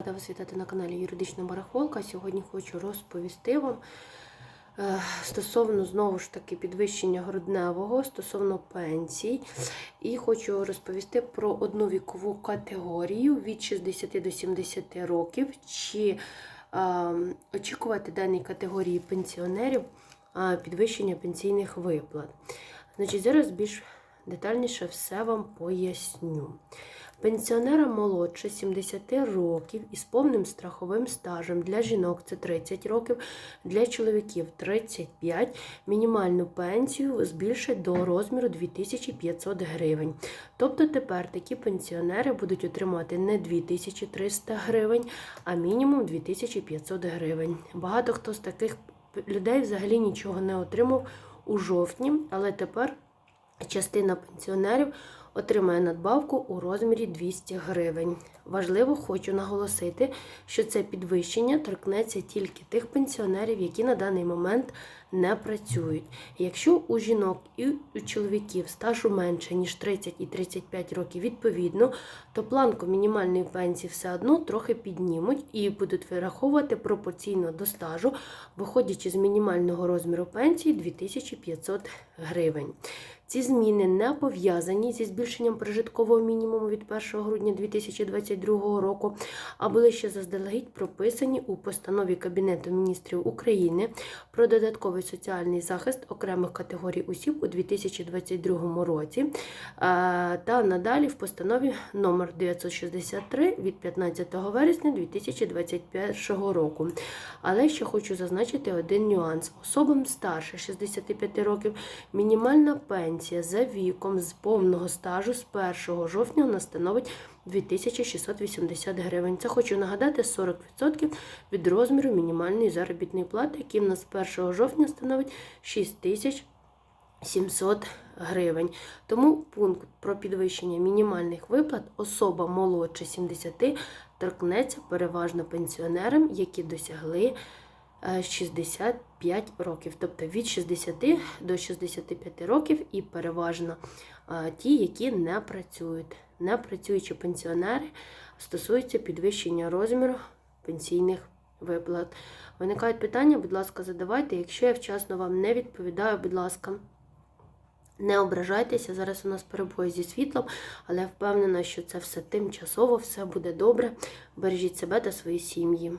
Рада вас вітати на каналі Юридична Барахолка. Сьогодні хочу розповісти вам е, стосовно знову ж таки підвищення грудневого, стосовно пенсій. І хочу розповісти про одну вікову категорію від 60 до 70 років. Чи е, очікувати даній категорії пенсіонерів е, підвищення пенсійних виплат. Значить, зараз більш детальніше все вам поясню. Пенсіонерам молодше 70 років із повним страховим стажем для жінок це 30 років, для чоловіків 35, мінімальну пенсію збільшать до розміру 2500 гривень. Тобто тепер такі пенсіонери будуть отримати не 2300 гривень, а мінімум 2500 гривень. Багато хто з таких людей взагалі нічого не отримав у жовтні, але тепер частина пенсіонерів отримає надбавку у розмірі 200 гривень. Важливо, хочу наголосити, що це підвищення торкнеться тільки тих пенсіонерів, які на даний момент не працюють. Якщо у жінок і у чоловіків стажу менше, ніж 30 і 35 років відповідно, то планку мінімальної пенсії все одно трохи піднімуть і будуть вираховувати пропорційно до стажу, виходячи з мінімального розміру пенсії 2500 гривень. Ці зміни не пов'язані зі збільшенням прожиткового мінімуму від 1 грудня 2022 року, а були ще заздалегідь прописані у постанові Кабінету міністрів України про додатковий соціальний захист окремих категорій осіб у 2022 році е, та надалі в постанові номер 963 від 15 вересня 2021 року. Але ще хочу зазначити один нюанс: особам старше 65 років мінімальна пенсія за віком з повного стажу з 1 жовтня вона становить 2680 гривень. Це хочу нагадати 40% від розміру мінімальної заробітної плати, який в нас з 1 жовтня становить 6700 гривень. Тому пункт про підвищення мінімальних виплат особа молодше 70 торкнеться переважно пенсіонерам, які досягли 65 років, тобто від 60 до 65 років, і переважно е, ті, які не працюють. Не працюючі пенсіонери стосуються підвищення розміру пенсійних виплат. Виникають питання, будь ласка, задавайте. Якщо я вчасно вам не відповідаю, будь ласка. Не ображайтеся, зараз у нас перебої зі світлом, але я впевнена, що це все тимчасово, все буде добре. Бережіть себе та свої сім'ї.